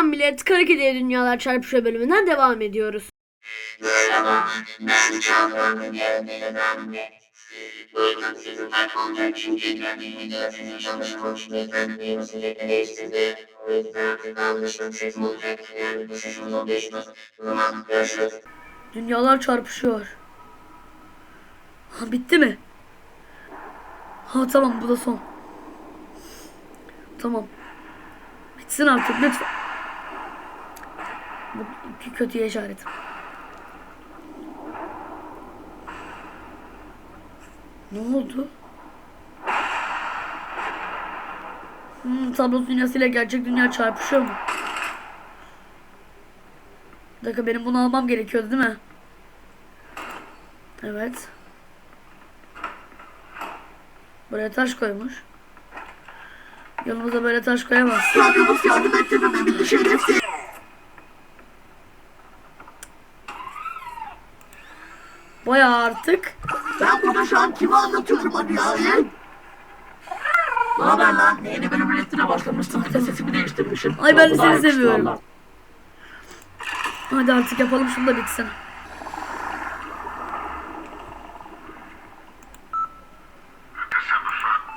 Selam millet. Karakedeye Dünyalar Çarpışıyor bölümünden devam ediyoruz. Merhaba, ben Çağrı'nın yerine dönmek. Bugün sizinle kalacak çünkü kendimi dersini çalışmış ve kendimi sürekli değiştirdi. O yüzden anlaşılır ses olacak. Yani bu onu geçmez. Zaman görüşürüz. Dünyalar çarpışıyor. Ha bitti mi? Ha tamam bu da son. Tamam. Bitsin artık lütfen. İki kötüye işaret. Ne oldu? Hmm, tablo dünyasıyla gerçek dünya çarpışıyor mu? Bir dakika benim bunu almam gerekiyordu değil mi? Evet. Buraya taş koymuş. Yanımıza böyle taş koyamaz. Yardım ettirme beni şerefsiz. Bayağı artık. Ben burada şu an kime anlatıyorum hadi ya? Ne haber lan? Yeni bölüm üretine başlamıştım. Bir de sesimi değiştirmişim. Ay ben de seni seviyorum. valla. Hadi artık yapalım şunu da bitsin.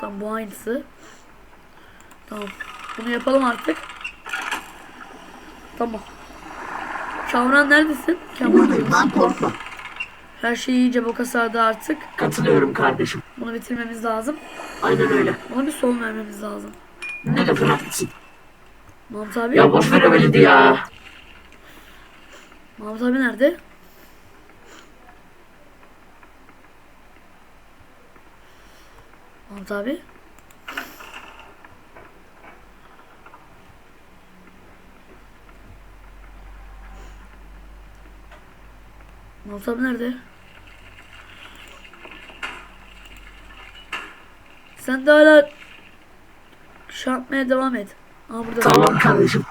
Tamam bu aynısı. Tamam. Bunu yapalım artık. Tamam. Kamran neredesin? Kamran. Buradayım lan korkma. Her şey iyice boka sardı artık. Katılıyorum kardeşim. Bunu bitirmemiz lazım. Aynen öyle. Buna bir son vermemiz lazım. Ne de haklısın. Mahmut abi. Ya boş ver velidi ya. Mahmut abi nerede? Mahmut abi. Mahmut abi nerede? Sen de hala şey yapmaya devam et. Aa burada. Tamam kardeşim.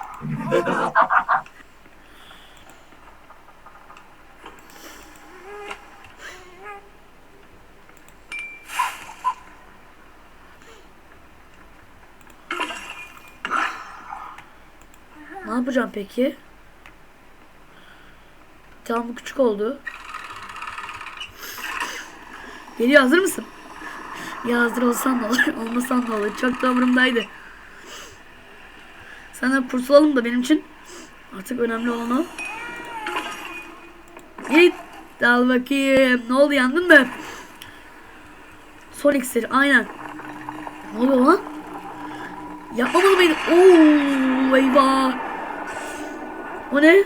Ne yapacağım peki? Tamam bu küçük oldu. Geliyor hazır mısın? Ya hazır olsan da olur, olmasan da olur. Çok da umurumdaydı. Senden kurtulalım da benim için artık önemli olan o. Git. Al bakayım. Ne oldu yandın mı? Son iksir aynen. Ne oluyor lan? Yapmamalı mıydım? Oo, eyvah. O ne?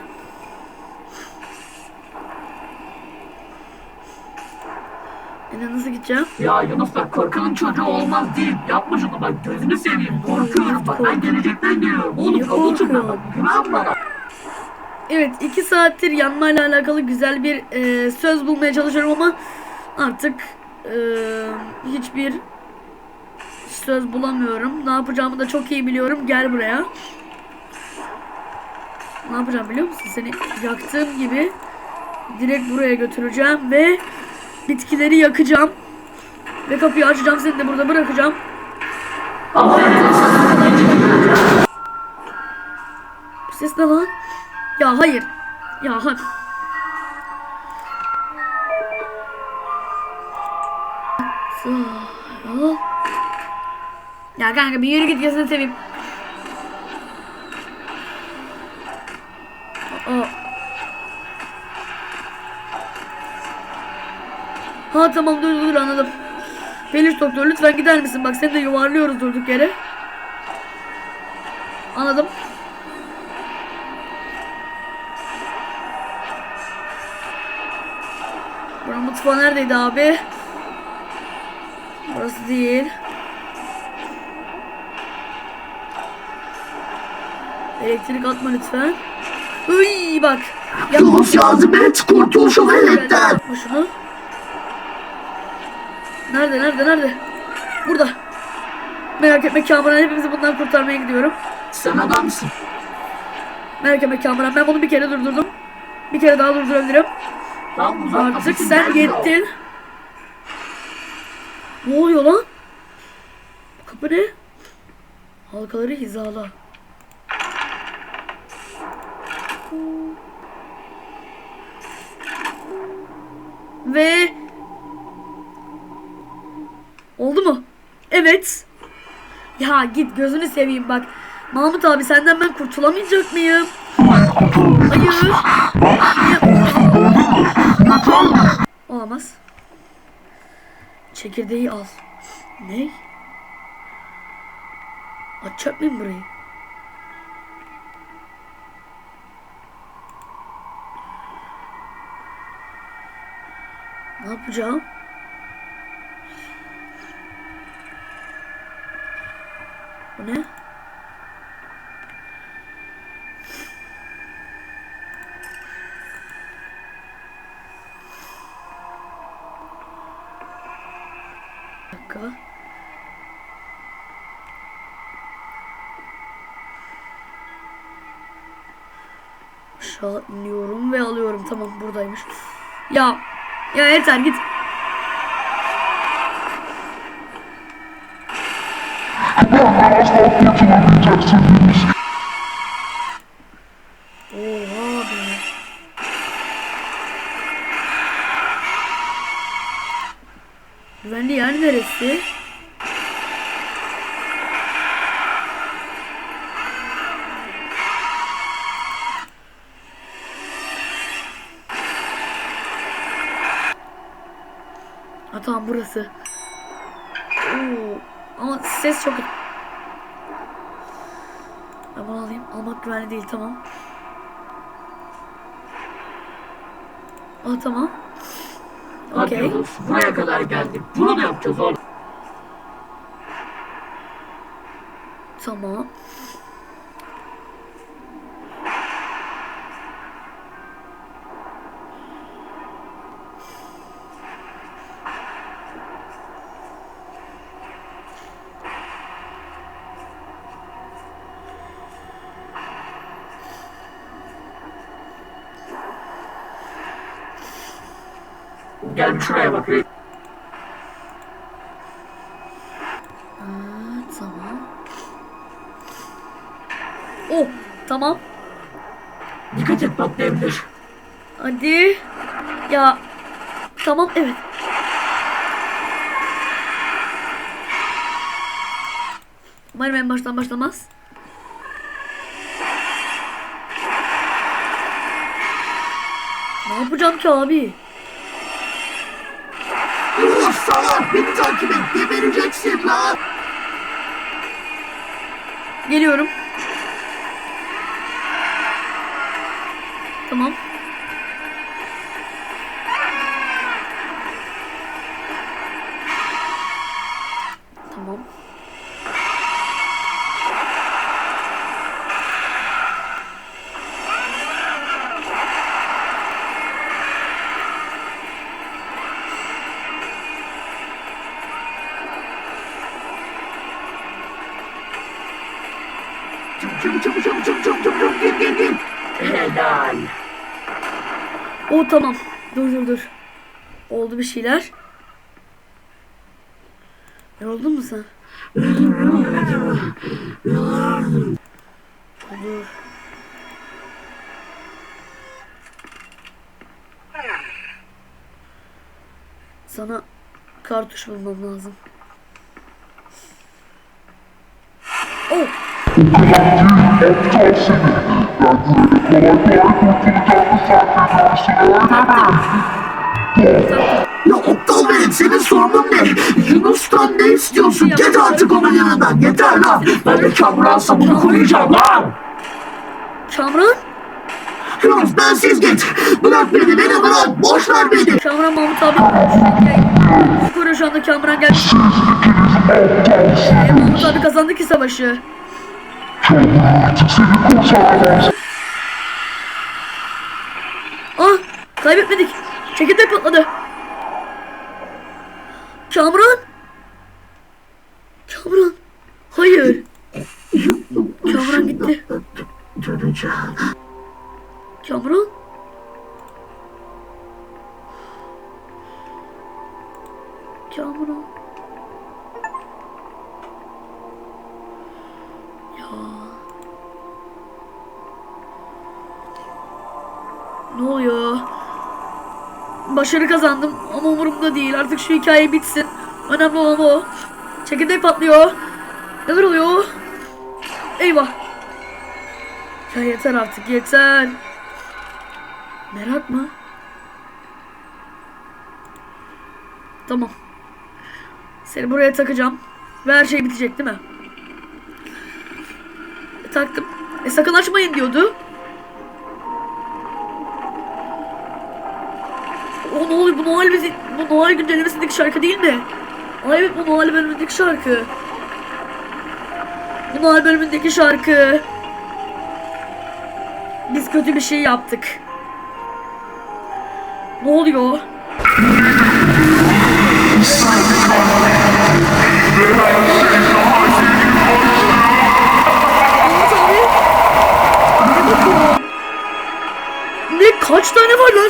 E nasıl gideceğim? Ya Yunus bak korkanın çocuğu olmaz değil. Yapma şunu bak gözünü seveyim. Korkuyorum bak ben gelecekten geliyorum. Oğlum robotum ben bak. Güven bana. Evet iki saattir yanmayla alakalı güzel bir e, söz bulmaya çalışıyorum ama artık e, hiçbir söz bulamıyorum. Ne yapacağımı da çok iyi biliyorum. Gel buraya. Ne yapacağım biliyor musun? Seni yaktığım gibi direkt buraya götüreceğim ve bitkileri yakacağım. Ve kapıyı açacağım seni de burada bırakacağım. Bu ses ne lan? Ya hayır. Ya hayır. Ya kanka bir yürü git gözünü seveyim. Ha tamam dur dur anladım. Peluş doktor lütfen gider misin? Bak seni de yuvarlıyoruz durduk yere. Anladım. Buranın mutfağı neredeydi abi? Burası değil. Elektrik atma lütfen. Uy bak. Yunus yardım et kurtul şu. Yapma şunu. Nerede nerede nerede? Burada. Merak etme Kamuran hepimizi bundan kurtarmaya gidiyorum. Sen adamsın. Merak etme Kamuran ben bunu bir kere durdurdum. Bir kere daha durdurabilirim. Tamam. Artık sen yettin. Ne oluyor lan? Kapı ne? Halkaları hizala. Ve Evet. Ya git gözünü seveyim bak. Mahmut abi senden ben kurtulamayacak mıyım? Hayır. Olamaz. Çekirdeği al. Ne? Açacak mıyım burayı? Ne yapacağım? Bir dakika. Aşağı iniyorum ve alıyorum. Tamam buradaymış. Ya ya yeter git. Oha be. Güvenli yer neresi? Ha tamam burası. Oo, ama ses çok... Ben bunu alayım. Almak güvenli değil tamam. Aa tamam. Okey. Buraya kadar geldik. Bunu mu yapacağız oğlum? Tamam. Gel bir şuraya bak. reis. Aa, tamam. Oh tamam. Dikkat et patlayabilir. Hadi. Ya. Tamam evet. Umarım en baştan başlamaz. Ne yapacağım ki abi? Yunus salak takip et. Gebereceksin lan. Geliyorum. Tamam. Çabuk çabuk çabuk çabuk çabuk çabuk çabuk gel gel. Helal. O tamam. Dur dur dur. Oldu bir şeyler. Yoruldun mu sen? Dur. Sana kartuş bulmam lazım. Oh! Ya aptal benim senin sorunun ne? Yunus'tan ne istiyorsun? Git artık onun yanından. Yeter lan. Ben de kamuransa bunu koruyacağım lan. Kamran? Yunus bensiz git. Bırak beni beni bırak. Boş ver beni. Kamran Mahmut abi. Koruyor şu anda Kamran gelmiş. Ee, Mahmut abi kazandı ki savaşı. Ah kaybetmedik. Çekirdek patladı. Kamran. Kamran. Hayır. Kamran gitti. Kamran. Kamran. Başarı kazandım ama umurumda değil. Artık şu hikaye bitsin. Önemli olan o. Çekirdek patlıyor. Neler oluyor? Eyvah. Ya yeter artık yeter. Merak mı? Tamam. Seni buraya takacağım. Ve her şey bitecek değil mi? E, taktım. E sakın açmayın diyordu. O oluyor? Bu Noel, bizi, bu Noel güncellemesindeki şarkı değil mi? Ay evet bu Noel bölümündeki şarkı. Bu Noel bölümündeki şarkı. Biz kötü bir şey yaptık. Ne oluyor?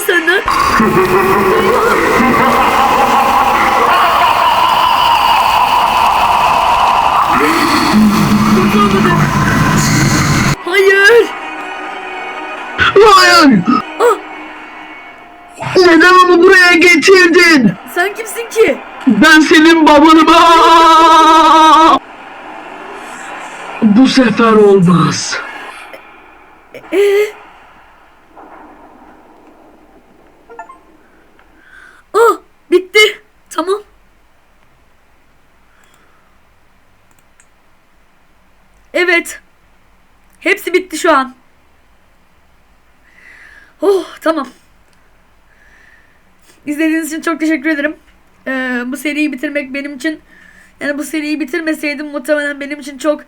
Kurtulamadım. Hayır. Hayır! Ah, Neden onu buraya getirdin? sen kimsin ki? Ben senin babanım. Aa! Bu sefer olmaz. Ee? Ah, bitti. Tamam. Evet. Hepsi bitti şu an. Oh, tamam. İzlediğiniz için çok teşekkür ederim. Ee, bu seriyi bitirmek benim için yani bu seriyi bitirmeseydim muhtemelen benim için çok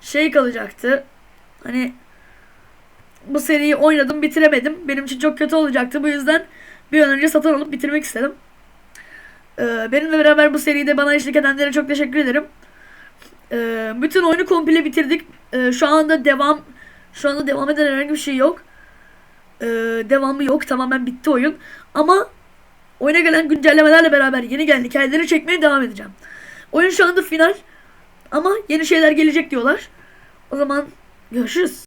şey kalacaktı. Hani bu seriyi oynadım bitiremedim. Benim için çok kötü olacaktı. Bu yüzden bir an önce satın alıp bitirmek istedim. Ee, benimle beraber bu seride bana eşlik edenlere çok teşekkür ederim. Ee, bütün oyunu komple bitirdik. Ee, şu anda devam şu anda devam eden herhangi bir şey yok. Ee, devamı yok. Tamamen bitti oyun. Ama oyuna gelen güncellemelerle beraber yeni gelen hikayeleri çekmeye devam edeceğim. Oyun şu anda final. Ama yeni şeyler gelecek diyorlar. O zaman görüşürüz.